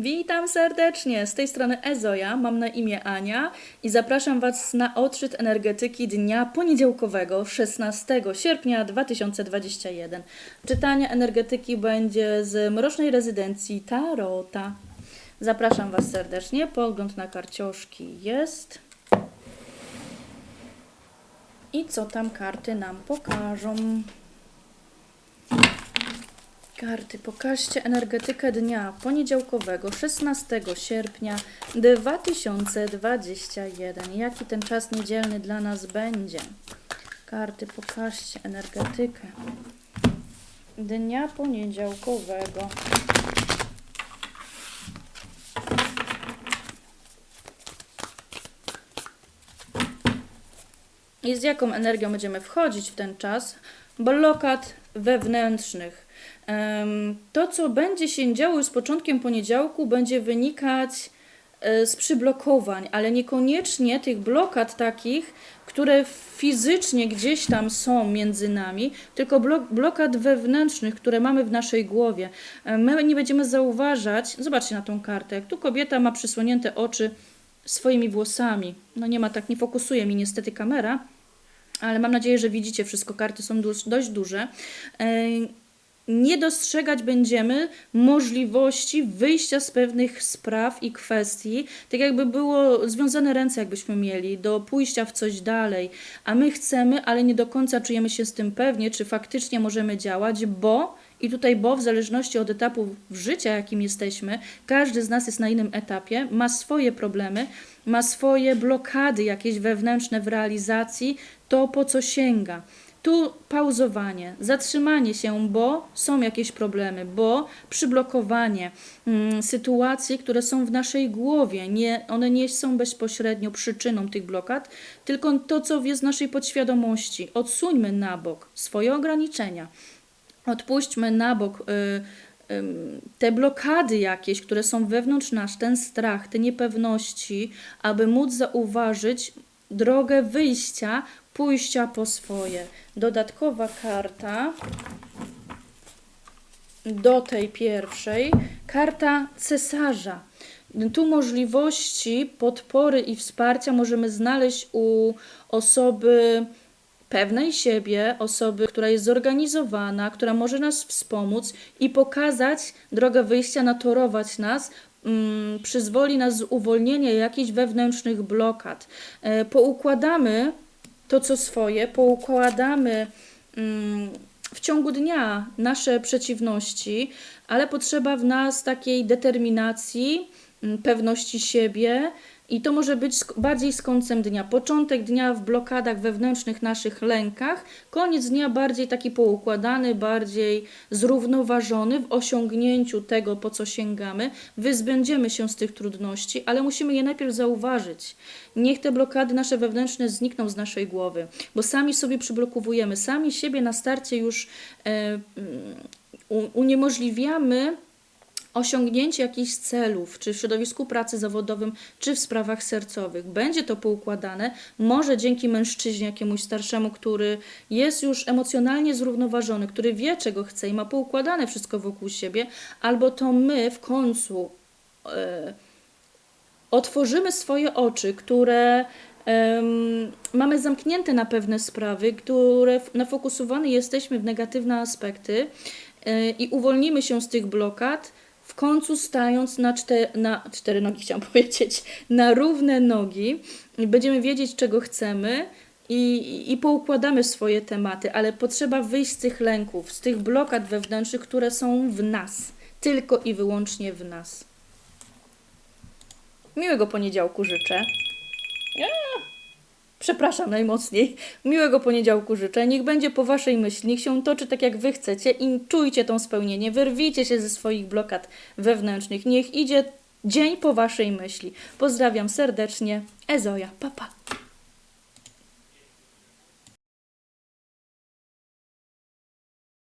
Witam serdecznie, z tej strony Ezoja, mam na imię Ania i zapraszam Was na odczyt energetyki dnia poniedziałkowego 16 sierpnia 2021. Czytanie energetyki będzie z Mrocznej Rezydencji Tarota. Zapraszam Was serdecznie, pogląd na karcioszki jest. I co tam karty nam pokażą? Karty, pokażcie energetykę dnia poniedziałkowego 16 sierpnia 2021. Jaki ten czas niedzielny dla nas będzie? Karty, pokażcie energetykę dnia poniedziałkowego. I z jaką energią będziemy wchodzić w ten czas? Blokad wewnętrznych. To, co będzie się działo już z początkiem poniedziałku, będzie wynikać e, z przyblokowań, ale niekoniecznie tych blokad takich, które fizycznie gdzieś tam są między nami, tylko blok, blokad wewnętrznych, które mamy w naszej głowie. E, My nie będziemy zauważać, zobaczcie na tą kartę, jak tu kobieta ma przysłonięte oczy swoimi włosami. No nie ma tak, nie fokusuje mi niestety kamera, ale mam nadzieję, że widzicie wszystko. Karty są dość duże. Nie dostrzegać będziemy możliwości wyjścia z pewnych spraw i kwestii, tak jakby było związane ręce, jakbyśmy mieli, do pójścia w coś dalej, a my chcemy, ale nie do końca czujemy się z tym pewnie, czy faktycznie możemy działać, bo i tutaj, bo w zależności od etapu życia, jakim jesteśmy, każdy z nas jest na innym etapie, ma swoje problemy, ma swoje blokady jakieś wewnętrzne w realizacji, to po co sięga. Tu pauzowanie, zatrzymanie się, bo są jakieś problemy, bo przyblokowanie, mm, sytuacje, które są w naszej głowie, nie, one nie są bezpośrednio przyczyną tych blokad, tylko to, co jest w naszej podświadomości. Odsuńmy na bok swoje ograniczenia, odpuśćmy na bok y, ym, te blokady jakieś, które są wewnątrz nas, ten strach, te niepewności, aby móc zauważyć drogę wyjścia, pójścia po swoje. Dodatkowa karta do tej pierwszej, karta cesarza. Tu możliwości podpory i wsparcia możemy znaleźć u osoby pewnej siebie, osoby, która jest zorganizowana, która może nas wspomóc i pokazać drogę wyjścia, natorować nas, mm, przyzwoli nas z uwolnienia jakichś wewnętrznych blokad. E, poukładamy to, co swoje, poukładamy mm, w ciągu dnia nasze przeciwności, ale potrzeba w nas takiej determinacji, mm, pewności siebie. I to może być bardziej z końcem dnia. Początek dnia w blokadach wewnętrznych, naszych lękach, koniec dnia bardziej taki poukładany, bardziej zrównoważony w osiągnięciu tego, po co sięgamy. Wyzbędziemy się z tych trudności, ale musimy je najpierw zauważyć. Niech te blokady nasze wewnętrzne znikną z naszej głowy, bo sami sobie przyblokowujemy, sami siebie na starcie już e, mm, uniemożliwiamy osiągnięcie jakichś celów, czy w środowisku pracy zawodowym, czy w sprawach sercowych. Będzie to poukładane, może dzięki mężczyźnie jakiemuś starszemu, który jest już emocjonalnie zrównoważony, który wie, czego chce i ma poukładane wszystko wokół siebie, albo to my w końcu e, otworzymy swoje oczy, które mamy zamknięte na pewne sprawy, które nafokusowani jesteśmy w negatywne aspekty e, i uwolnimy się z tych blokad, końcu stając na, czte, na cztery nogi, chciałam powiedzieć, na równe nogi, będziemy wiedzieć, czego chcemy. I, I poukładamy swoje tematy, ale potrzeba wyjść z tych lęków, z tych blokad wewnętrznych, które są w nas, tylko i wyłącznie w nas. Miłego poniedziałku życzę. Ja. Przepraszam najmocniej. Miłego poniedziałku życzę. Niech będzie po Waszej myśli, niech się toczy tak, jak Wy chcecie i czujcie to spełnienie. Wyrwijcie się ze swoich blokad wewnętrznych. Niech idzie dzień po Waszej myśli. Pozdrawiam serdecznie. Ezoja. Papa. Pa.